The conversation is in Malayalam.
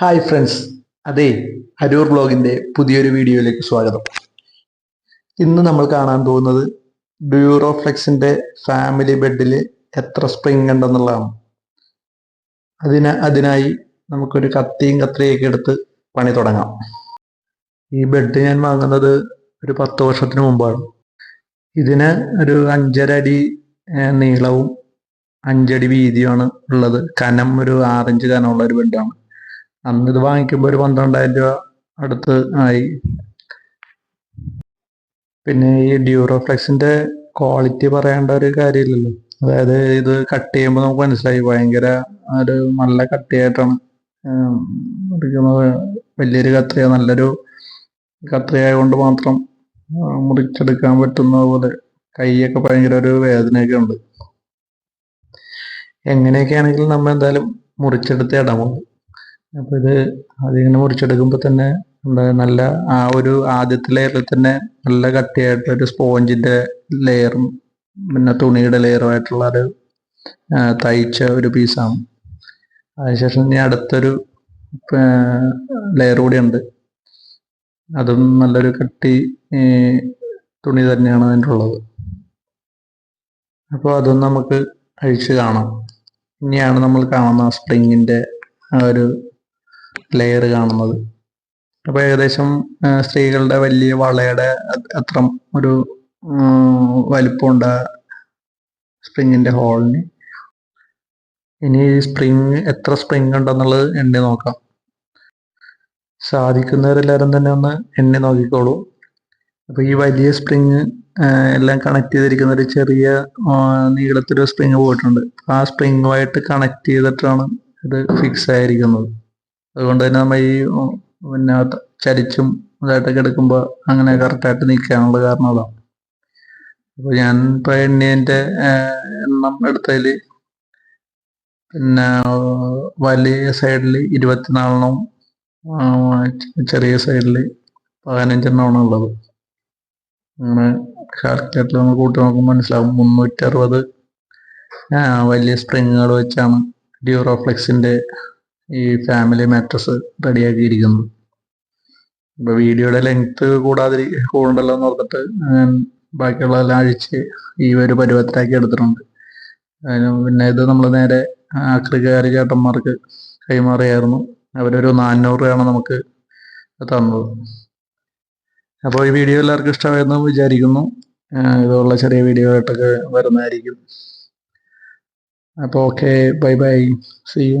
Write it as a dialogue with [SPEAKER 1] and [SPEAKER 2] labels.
[SPEAKER 1] ഹായ് ഫ്രണ്ട്സ് അതെ അരൂർ ബ്ലോഗിന്റെ പുതിയൊരു വീഡിയോയിലേക്ക് സ്വാഗതം. ഇന്ന് നമ്മൾ കാണാൻ പോകുന്നത് ഡ്യൂറോഫ്ലെക്സിന്റെ ഫാമിലി ബെഡിൽ എത്ര സ്പ്രിങ് ഉണ്ടെന്നുള്ളതാണ്. അതിന് അതിനായി നമുക്കൊരു കത്തിയും കത്രിയൊക്കെ എടുത്ത് പണി തുടങ്ങാം. ഈ ബെഡ് ഞാൻ വാങ്ങുന്നത് ഒരു പത്ത് വർഷത്തിന് മുമ്പാണ്. ഇതിന് ഒരു അഞ്ചര അടി നീളവും അഞ്ചടി വീതിയുമാണ് ഉള്ളത്. കനം ഒരു ആറിഞ്ച് കനമുള്ള ഒരു ബെഡാണ്. അന്ന് ഇത് വാങ്ങിക്കുമ്പോൾ ഒരു പന്ത്രണ്ടായിരം രൂപ അടുത്ത് ആയി. പിന്നെ ഈ ഡ്യൂറോഫ്ലെക്സിന്റെ ക്വാളിറ്റി പറയേണ്ട ഒരു കാര്യമില്ലല്ലോ. അതായത് ഇത് കട്ട് ചെയ്യുമ്പോൾ നമുക്ക് മനസ്സിലായി ഭയങ്കര ഒരു നല്ല കട്ടിയായിട്ടാണ് മുറിക്കുന്നത്. വലിയൊരു കത്രിക നല്ലൊരു കത്രിക കൊണ്ട് മാത്രം മുറിച്ചെടുക്കാൻ പറ്റുന്ന പോലെ കൈയൊക്കെ ഭയങ്കര ഒരു വേദനയൊക്കെ ഉണ്ട്. എങ്ങനെയൊക്കെ ആണെങ്കിലും നമ്മൾ എന്തായാലും മുറിച്ചെടുത്തേ ഇടാമുള്ളൂ അപ്പൊ ഇത് അതിങ്ങനെ മുറിച്ചെടുക്കുമ്പോൾ തന്നെ നല്ല ആ ഒരു ആദ്യത്തെ ലെയറിൽ തന്നെ നല്ല കട്ടിയായിട്ട് ഒരു സ്പോഞ്ചിന്റെ ലെയറും പിന്നെ തുണിയുടെ ലെയറുമായിട്ടുള്ള ഒരു തയ്ച്ച ഒരു പീസാണ് അതിനുശേഷം ഇനി അടുത്തൊരു ലെയർ കൂടി ഉണ്ട്. അതും നല്ലൊരു കട്ടി തുണി തന്നെയാണ് അതിന്റെ ഉള്ളത്. അപ്പോൾ അതൊന്നും നമുക്ക് അഴിച്ച് കാണാം. ഇനിയാണ് നമ്മൾ കാണുന്ന സ്പ്രിങ്ങിന്റെ ആ ഒരു ലെയർ കാണുന്നത്. അപ്പൊ ഏകദേശം സ്ത്രീകളുടെ വലിയ വളയുടെ അത്ര ഒരു വലിപ്പമുണ്ട് സ്പ്രിങ്ങിന്റെ ഹോളിന് ഇനി സ്പ്രിങ് എത്ര സ്പ്രിങ് ഉണ്ടെന്നുള്ളത് എണ്ണി നോക്കാം. സാധിക്കുന്നവരെല്ലാവരും തന്നെ ഒന്ന് എണ്ണി നോക്കിക്കോളൂ. അപ്പൊ ഈ വലിയ സ്പ്രിങ് എല്ലാം കണക്ട് ചെയ്തിരിക്കുന്ന ഒരു ചെറിയ നീളത്തിലൊരു സ്പ്രിങ് പോയിട്ടുണ്ട്. ആ സ്പ്രിങ്ങുമായിട്ട് കണക്ട് ചെയ്തിട്ടാണ് ഇത് ഫിക്സ് ആയിരിക്കുന്നത്. അതുകൊണ്ട് തന്നെ നമ്മൾ ഈ പിന്നെ ചരിച്ചും ഇതായിട്ടൊക്കെ എടുക്കുമ്പോൾ അങ്ങനെ കറക്റ്റായിട്ട് നിൽക്കാനുള്ള കാരണം അതാണ്. അപ്പോൾ ഞാൻ ഇപ്പോൾ എണ്ണീന്റെ എണ്ണം എടുത്തതിൽ പിന്നെ വലിയ സൈഡിൽ ഇരുപത്തിനാലെണ്ണം ചെറിയ സൈഡിൽ പതിനഞ്ചെണ്ണമാണ് ഉള്ളത്. അങ്ങനെ കാൽക്കുലേറ്റർ നമ്മൾ കൂട്ടി നോക്കുമ്പോൾ മനസ്സിലാവും. മുന്നൂറ്റി അറുപത് വലിയ സ്പ്രിങ്ങുകൾ വെച്ചാണ് ഡ്യൂറോഫ്ലെക്സിന്റെ ഈ ഫാമിലി മാട്രസ് റെഡിയാക്കിയിരിക്കുന്നത് ഇപ്പൊ വീഡിയോയുടെ ലെങ്ത് കൂടാതെ കൂടണ്ടല്ലോ എന്ന് ഓർത്തിട്ട് ഞാൻ ബാക്കിയുള്ളതെല്ലാം അഴിച്ച് ഈ ഒരു പരുവത്തിലാക്കി എടുത്തിട്ടുണ്ട്. പിന്നെ ഇത് നമ്മൾ നേരെ ആക്രികാരി ചേട്ടന്മാർക്ക് കൈമാറിയായിരുന്നു. അവരൊരു നാനൂറ് രൂപയാണ് നമുക്ക് തന്നത്. അപ്പോൾ ഈ വീഡിയോ എല്ലാവർക്കും ഇഷ്ടമായെന്ന് വിചാരിക്കുന്നു. ഇതുള്ള ചെറിയ വീഡിയോ ആയിട്ടൊക്കെ വരുന്നതായിരിക്കും. അപ്പോൾ okay bye bye see you